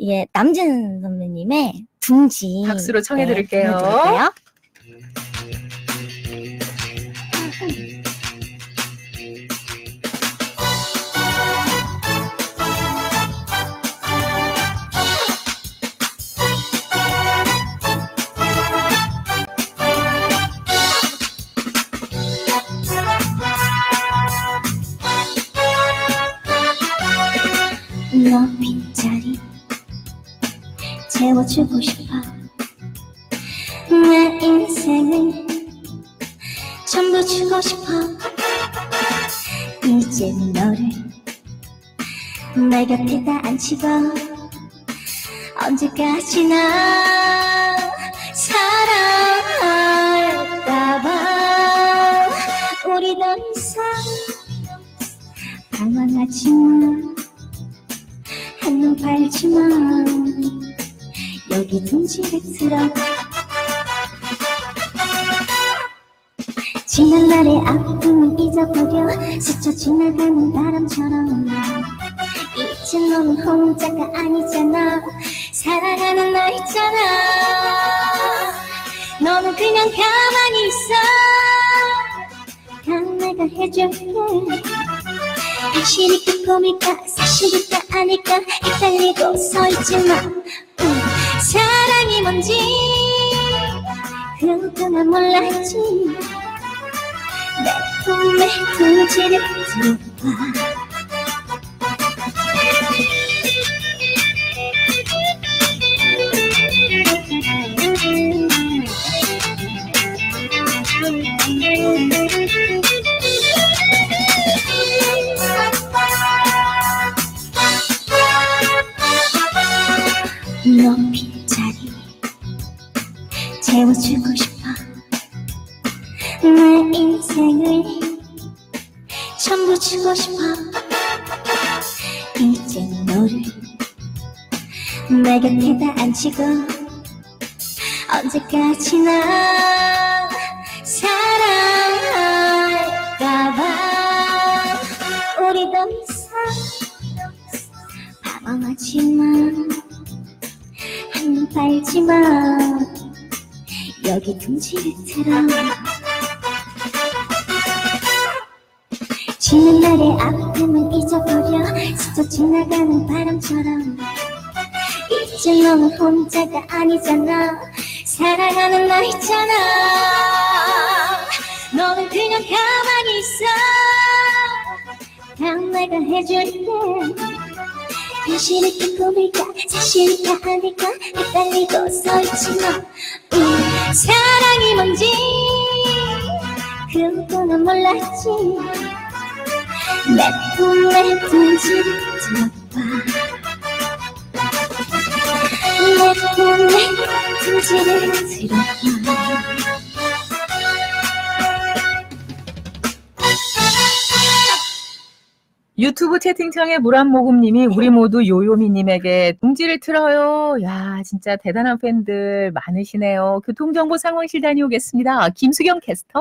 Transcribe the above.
이게 남진 선배님의 둥지 박수로 청해 드릴게요. 너 빈자리 채워주고 싶어. 내 인생을 전부 주고 싶어. 이제 너를 내 곁에다 앉히고 언제까지나 사랑할까봐 우리 더 이상 방황하지 마. 한눈 팔지 마 둥지를 틀어. 지난 날의 아픔은 잊어버려 스쳐 지나가는 바람처럼 이제 너는 혼자가 아니잖아. 사랑하는 나 있잖아. 너는 그냥 가만히 있어. 다 내가 해줄게. 확실히 꿈일까 사실일까 아닐까 헷갈리고 서 있지만 음, 사랑이 뭔지 그것만 몰랐지. 내 품에 둥지를 들어봐 자리 채워주고 싶어. 내 인생을 전부 주고 싶어. 이제 너를 내 곁에다 앉히고 언제까지나 사랑할까봐. 우리 더 이상 방황하지만 팔지마. 여기 둥지를 틀어 지는 날의 아픔은 잊어버려 스쳐 지나가는 바람처럼. 이제 너는 혼자가 아니잖아. 사랑하는 나 있잖아. 너는 그냥 가만히 있어. 다 내가 해줄게 현실일까 꿈일까? 사실일까 아닐까? 헷갈리고 서있지만 음, 사랑이 뭔지 그것은 몰랐지. 내 품에 둥지를 들어봐. 내 품에 둥지를 들어봐 유튜브 채팅창에 물 한 모금님이 우리 모두 요요미님에게 둥지를 틀어요. 야, 진짜 대단한 팬들 많으시네요. 교통정보 상황실 다녀오겠습니다. 김수경 캐스터.